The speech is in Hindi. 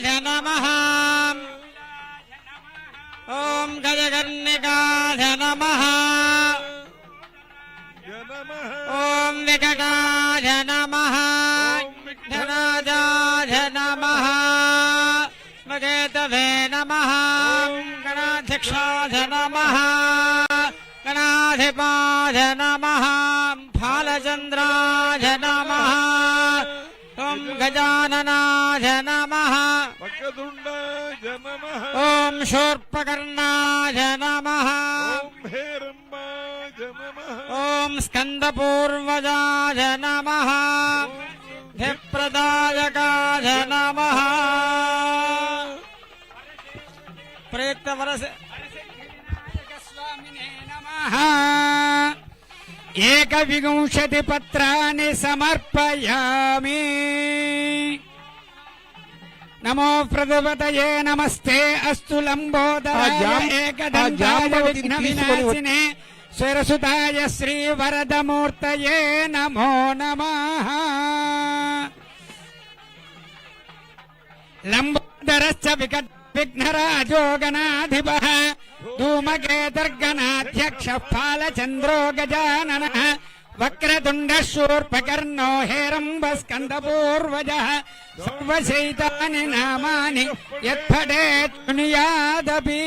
घ नम। ओं गजकर्णिकाय नम। ओं विकटाय नम। धनाजाय नम। मगेतवे नम। गणाध्यक्षाय नम। गणाधिपाय नम। फालचन्द्राय नम। ॐ गजाननाय नमः। ॐ शूर्पकर्णाय नमः ॐ हेरम्बाय नमः ॐ स्कन्दपूर्वजाय नमः धिप्रदायकाय नमः प्रेतवरस एकविंशतिपत्राणि समर्पयामि नमो प्रदपतये नमस्ते अस्तु लम्बोदराय एकदन्ताय विघ्नविनाशिने स्वरसुताय ये नमो नमः। लम्बोदरश्च विकट विघ्नराजो गणाधिपः धूमकेतर्गणाध्यक्षः फालचन्द्रो गजाननः वक्रतुण्डः शूर्पकर्णो సర్వశైతాని నామాని యత్పడేత్నుయాదపి